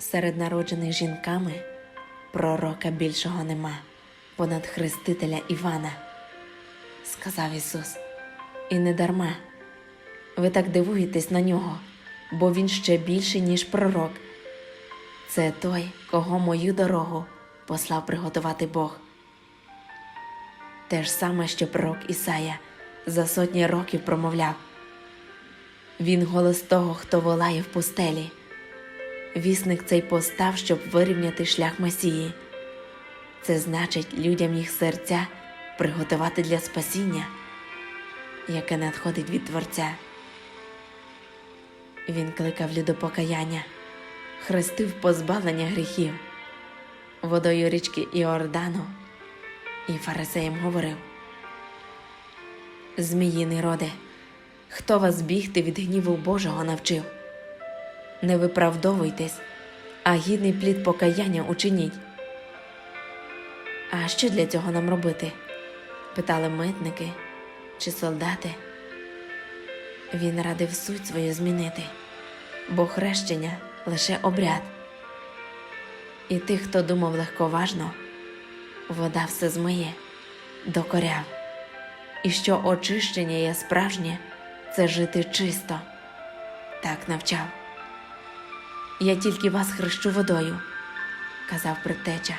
Серед народжених жінками пророка більшого нема, понад хрестителя Івана, сказав Ісус. І не дарма. Ви так дивуєтесь на нього, бо він ще більший, ніж пророк. Це той, кого мою дорогу послав приготувати Бог. Те ж саме, що пророк Ісая за сотні років промовляв. Він голос того, хто волає в пустелі. Вісник цей постав, щоб вирівняти шлях Месії. Це значить людям їх серця приготувати для спасіння, яке надходить від Творця. Він кликав людей до покаяння, хрестив позбавлення гріхів, водою річки Іордану і фарисеям говорив: Зміїний роде, хто вас бігти від гніву Божого навчив? Не виправдовуйтесь, а гідний плід покаяння учиніть. А що для цього нам робити? питали митники чи солдати. Він радив суть свою змінити, бо хрещення лише обряд. І тих, хто думав легковажно, вода все змиє, докоряв. І що очищення є справжнє, це жити чисто, так навчав. Я тільки вас хрещу водою, казав предтеча,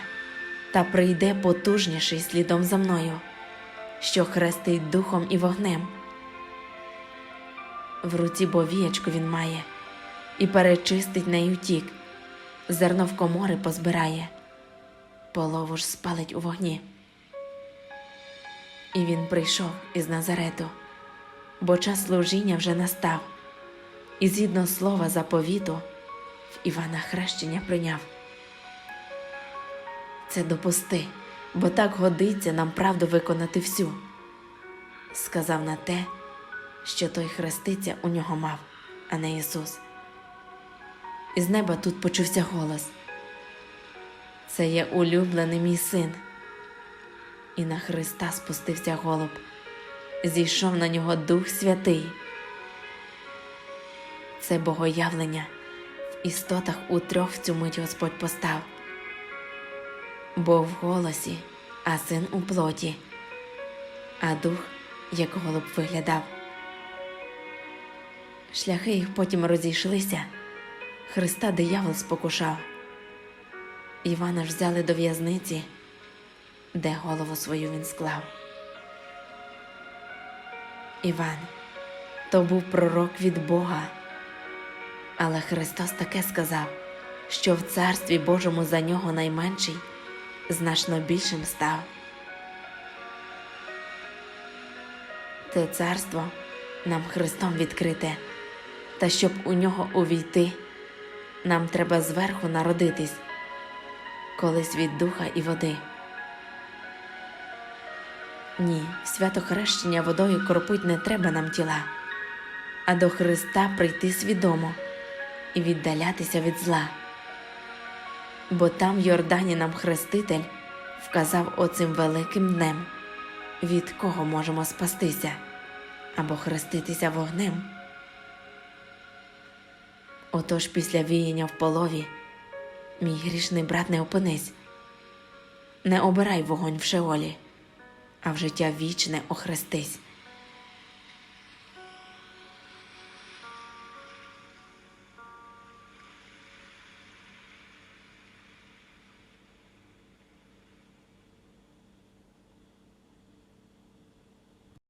та прийде потужніший слідом за мною, що хрестить духом і вогнем. В руці бовіячку він має, і перечистить нею тік, зерно в комори позбирає, полову ж спалить у вогні. І він прийшов із Назарету, бо час служіння вже настав, і згідно слова заповіту в Івана хрещення прийняв. Це допусти, бо так годиться нам правду виконати всю. Сказав на те, що той хрестиця у нього мав, а не Ісус. Із неба тут почувся голос. Це є улюблений мій син. І на Христа спустився голуб, зійшов на нього Дух Святий. Це богоявлення істотах у трьох в цю мить Господь постав. Бог в голосі, а син у плоті, а дух, як голуб виглядав. Шляхи їх потім розійшлися, Христа диявол спокушав. Івана ж взяли до в'язниці, де голову свою він склав. Іван то був пророк від Бога. Але Христос таке сказав, що в Царстві Божому за нього найменший значно більшим став. Це царство нам Христом відкрите, та щоб у нього увійти, нам треба зверху народитись, колись від духа і води. Ні, свято хрещення водою кропить не треба нам тіла, а до Христа прийти свідомо і віддалятися від зла. Бо там Йордані нам Хреститель вказав оцим великим днем, від кого можемо спастися або хреститися вогнем. Отож після віяння в полові, мій грішний брат, не опинись, не обирай вогонь в шеолі, а в життя вічне охрестись.